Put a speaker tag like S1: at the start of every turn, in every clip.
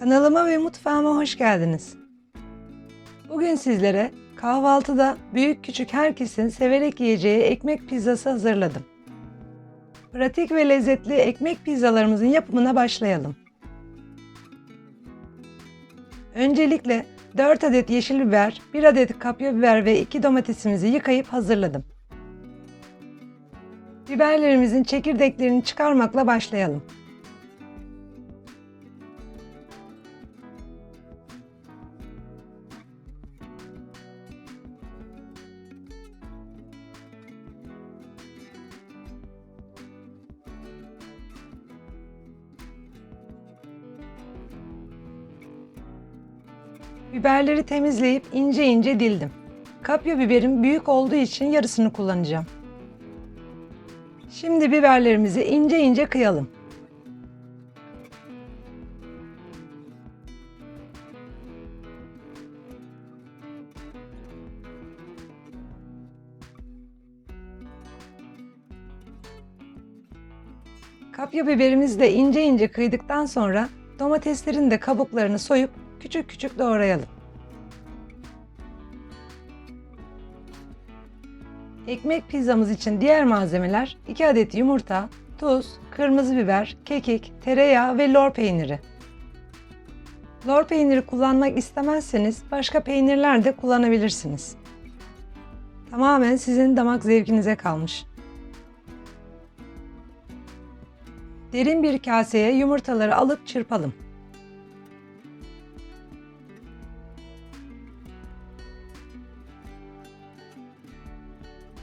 S1: Kanalıma ve mutfağıma hoş geldiniz. Bugün sizlere kahvaltıda büyük küçük herkesin severek yiyeceği ekmek pizzası hazırladım. Pratik ve lezzetli ekmek pizzalarımızın yapımına başlayalım. Öncelikle 4 adet yeşil biber, 1 adet kapya biber ve 2 domatesimizi yıkayıp hazırladım. Biberlerimizin çekirdeklerini çıkarmakla başlayalım. Biberleri temizleyip ince ince dildim. Kapya biberim büyük olduğu için yarısını kullanacağım. Şimdi biberlerimizi ince ince kıyalım. Kapya biberimizi de ince ince kıydıktan sonra domateslerin de kabuklarını soyup küçük küçük doğrayalım. Ekmek pizzamız için diğer malzemeler 2 adet yumurta, tuz, kırmızı biber, kekik, tereyağı ve lor peyniri. Lor peyniri kullanmak istemezseniz başka peynirler de kullanabilirsiniz. Tamamen sizin damak zevkinize kalmış. Derin bir kaseye yumurtaları alıp çırpalım.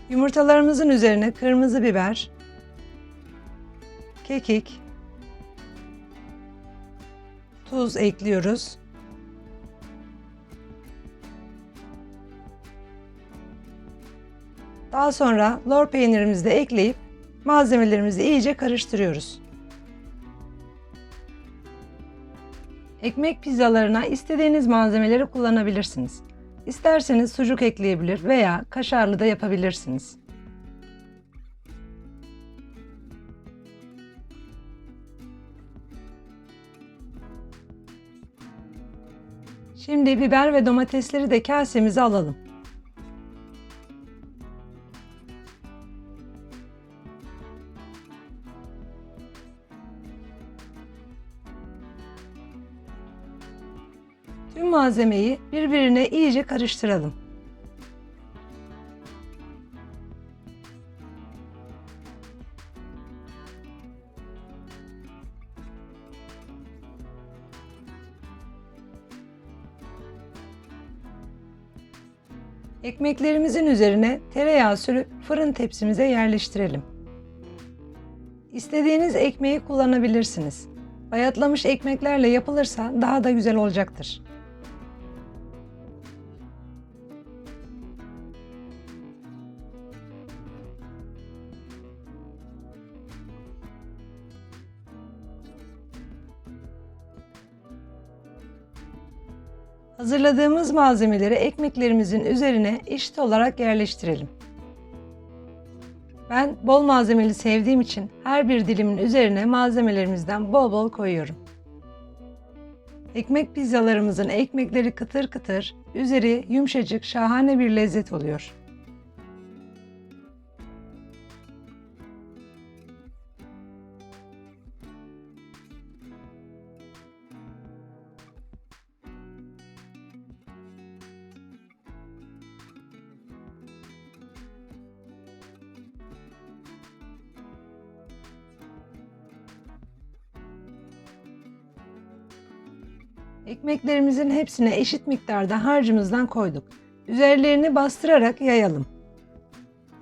S1: Yumurtalarımızın üzerine kırmızı biber, kekik, tuz ekliyoruz. Daha sonra lor peynirimizi de ekleyip malzemelerimizi iyice karıştırıyoruz. Ekmek pizzalarına istediğiniz malzemeleri kullanabilirsiniz. İsterseniz sucuk ekleyebilir veya kaşarlı da yapabilirsiniz. Şimdi biber ve domatesleri de kasemize alalım. Tüm malzemeyi birbirine iyice karıştıralım. Ekmeklerimizin üzerine tereyağı sürüp fırın tepsimize yerleştirelim. İstediğiniz ekmeği kullanabilirsiniz. Bayatlamış ekmeklerle yapılırsa daha da güzel olacaktır. Hazırladığımız malzemeleri ekmeklerimizin üzerine eşit olarak yerleştirelim. Ben bol malzemeli sevdiğim için her bir dilimin üzerine malzemelerimizden bol bol koyuyorum. Ekmek pizzalarımızın ekmekleri kıtır kıtır, üzeri yumuşacık şahane bir lezzet oluyor. Ekmeklerimizin hepsine eşit miktarda harcımızdan koyduk. Üzerlerini bastırarak yayalım.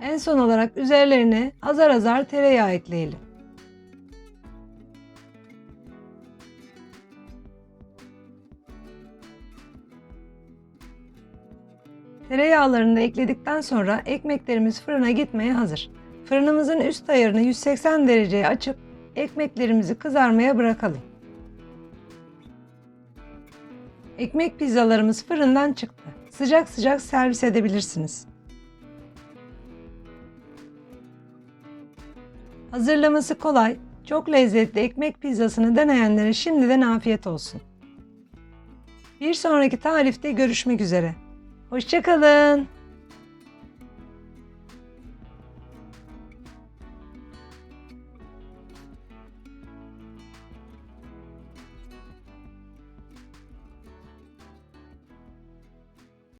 S1: En son olarak üzerlerine azar azar tereyağı ekleyelim. Tereyağlarını da ekledikten sonra ekmeklerimiz fırına gitmeye hazır. Fırınımızın üst ayarını 180 dereceye açıp ekmeklerimizi kızarmaya bırakalım. Ekmek pizzalarımız fırından çıktı. Sıcak sıcak servis edebilirsiniz. Hazırlaması kolay, çok lezzetli ekmek pizzasını deneyenlere şimdiden afiyet olsun. Bir sonraki tarifte görüşmek üzere. Hoşçakalın.